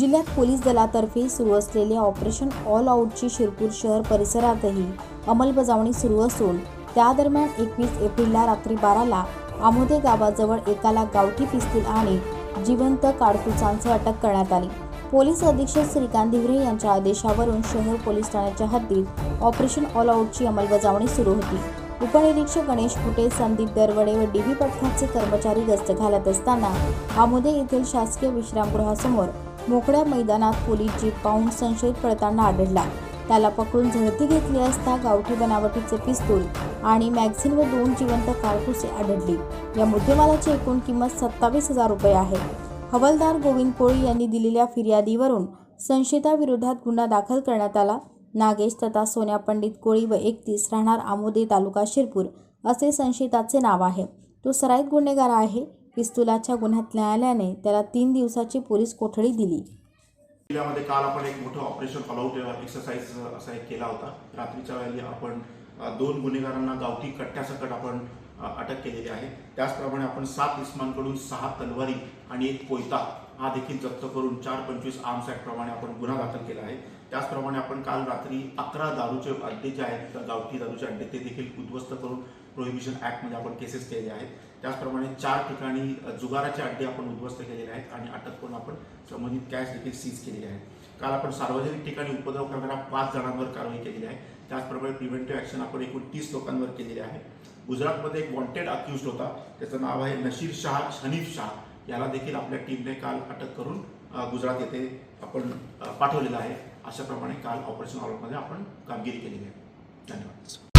जिल्ह्यात पोलीस दलातर्फे सुरू असलेले ऑपरेशन ऑल आऊटची शिरपूर शहर परिसरातही अंमलबजावणी सुरू असून त्या दरम्यान एकवीस एप्रिलला रात्री बाराला आमोदे गावाजवळ एकाला गावठी पिस्तूल आणि जिवंत काडतुसांसह अटक करण्यात आली. पोलीस अधीक्षक श्रीकांत दिवरे यांच्या आदेशावरून शहर पोलीस ठाण्याच्या हद्दीत ऑपरेशन ऑल आऊटची अंमलबजावणी सुरू होती. उपनिरीक्षक गणेश कुटे संदीप दरवडे व डी व्ही पथकाचे कर्मचारी गस्त घालत असताना आमोदे येथील शासकीय विश्रामगृहासमोर मोकळ्या मैदानात पोलीस जीप पाहून संशयित पळताना आढळला. त्याला पकडून झडती घेतली असता गावठी बनावटीचे पिस्तूल आणि मॅगझिन व दोन जिवंत कारतुसे आढळली. या मुद्देमालाची एकूण किंमत सत्तावीस हजार रुपये आहे. हवालदार गोविंद कोळी यांनी दिलेल्या फिर्यादीवरून संशयिताविरोधात गुन्हा दाखल करण्यात आला. नागेश तथा सोन्या पंडित कोळी व एकतीस राहणार आमोदे तालुका शिरपूर असे संशयिताचे नाव आहे. तो सराईत गुन्हेगार आहे. पिस्तुलाच्या गुन्ह्यात न्यायालयाने त्याला तीन दिवसाची पोलीस कोठडी दिली. जिल्ह्यामध्ये काल आपण एक मोठं ऑपरेशन ऑलआउट एक्सरसाइज असा एक केला होता. रात्रीच्या वेळी आपण दोन गुन्हेगारांना गावठी कट्ट्यासकट आपण अटक केलेली आहे. त्याचप्रमाणे आपण सात इस्मांकडून सहा तलवारी आणि एक कोयता हा देखील जप्त करून चार पंचवीस आर्म्स ऍक्ट प्रमाणे आपण गुन्हा दाखल केला आहे. त्याचप्रमाणे आपण काल रात्री अकरा दारूचे अड्डे जे आहेत गावठी दारूचे अड्डे ते देखील उद्ध्वस्त करून प्रोहिबिशन ऍक्टमध्ये आपण केसेस केलेले आहेत. त्याचप्रमाणे चार ठिकाणी जुगाराचे अड्डे आपण उद्ध्वस्त केलेले आहेत आणि अटक करून आपण संबंधित कॅश देखील सीज केलेली आहे. काल आपण सार्वजनिक ठिकाणी उपद्रव करणाऱ्या पाच जणांवर कारवाई केलेली आहे. त्याचप्रमाणे प्रिव्हेंटिव्ह ॲक्शन आपण एकूण तीस लोकांवर केलेली आहे. गुजरातमध्ये एक वॉन्टेड अक्युज होता. त्याचं नाव आहे नशीर शाह हनीफ शाह. याला देखील आपल्या टीमने काल अटक करून गुजरात येथे आपण पाठवलेलं आहे. अशाप्रमाणे काल ऑपरेशन ऑलमध्ये आपण कामगिरी केलेली आहे. धन्यवाद.